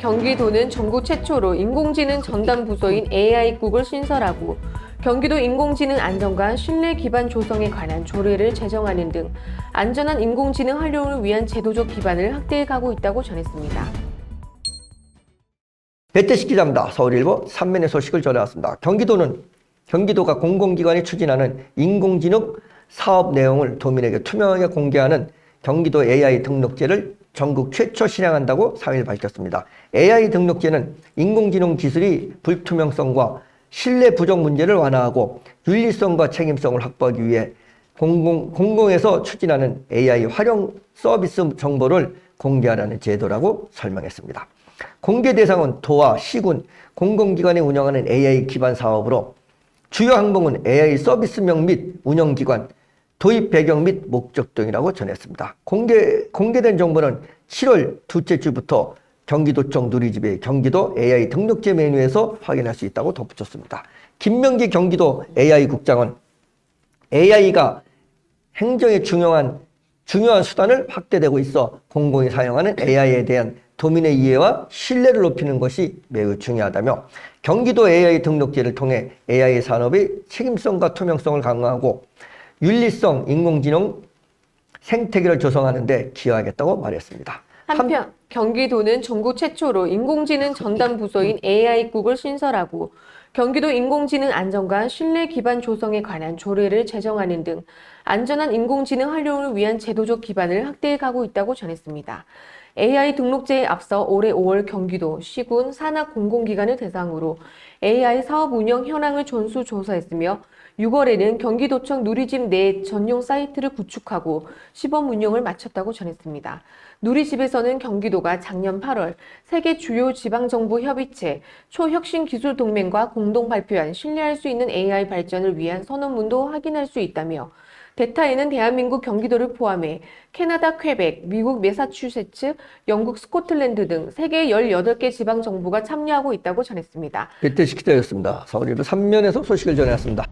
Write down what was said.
경기도는 전국 최초로 인공지능 전담 부서인 AI국을 신설하고 경기도 인공지능 안전과 신뢰 기반 조성에 관한 조례를 제정하는 등 안전한 인공지능 활용을 위한 제도적 기반을 확대해 가고 있다고 전했습니다. 배태식 기자입니다. 서울일보 3면의 소식을 전해왔습니다. 경기도는 경기도가 공공기관이 추진하는 인공지능 사업 내용을 도민에게 투명하게 공개하는 경기도 AI 등록제를 전국 최초 실행한다고 3일 밝혔습니다. AI 등록제는 인공지능 기술이 불투명성과 신뢰 부족 문제를 완화하고 윤리성과 책임성을 확보하기 위해 공공, 공공에서 추진하는 AI 활용 서비스 정보를 공개하라는 제도라고 설명했습니다. 공개 대상은 도와 시군, 공공기관이 운영하는 AI 기반 사업으로 주요 항목은 AI 서비스명 및 운영기관, 도입 배경 및 목적 등이라고 전했습니다. 공개, 공개된 정보는 7월 둘째 주부터 경기도청 누리집의 경기도 AI 등록제 메뉴에서 확인할 수 있다고 덧붙였습니다. 김명기 경기도 AI 국장은 AI가 행정의 중요한 중요한 수단을 확대되고 있어 공공이 사용하는 AI에 대한 도민의 이해와 신뢰를 높이는 것이 매우 중요하다며 경기도 AI 등록제를 통해 AI 산업의 책임성과 투명성을 강화하고 윤리성 인공지능 생태계를 조성하는 데 기여하겠다고 말했습니다. 한편 경기도는 전국 최초로 인공지능 전담 부서인 AI국을 신설하고 경기도 인공지능 안전과 신뢰 기반 조성에 관한 조례를 제정하는 등 안전한 인공지능 활용을 위한 제도적 기반을 확대해 가고 있다고 전했습니다. AI 등록제에 앞서 올해 5월 경기도 시군 산하 공공기관을 대상으로 AI 사업 운영 현황을 전수 조사했으며 6월에는 경기도청 누리집 내 전용 사이트를 구축하고 시범 운영을 마쳤다고 전했습니다. 누리집에서는 경기도가 작년 8월 세계 주요 지방정부 협의체 초혁신기술동맹과 공동 발표한 신뢰할 수 있는 AI 발전을 위한 선언문도 확인할 수 있다며 대타에는 대한민국 경기도를 포함해 캐나다 퀘벡, 미국 매사추세츠, 영국 스코틀랜드 등 세계 18개 지방 정부가 참여하고 있다고 전했습니다. 배태식 기자였습니다. 서울일보 3면에서 소식을 전해왔습니다.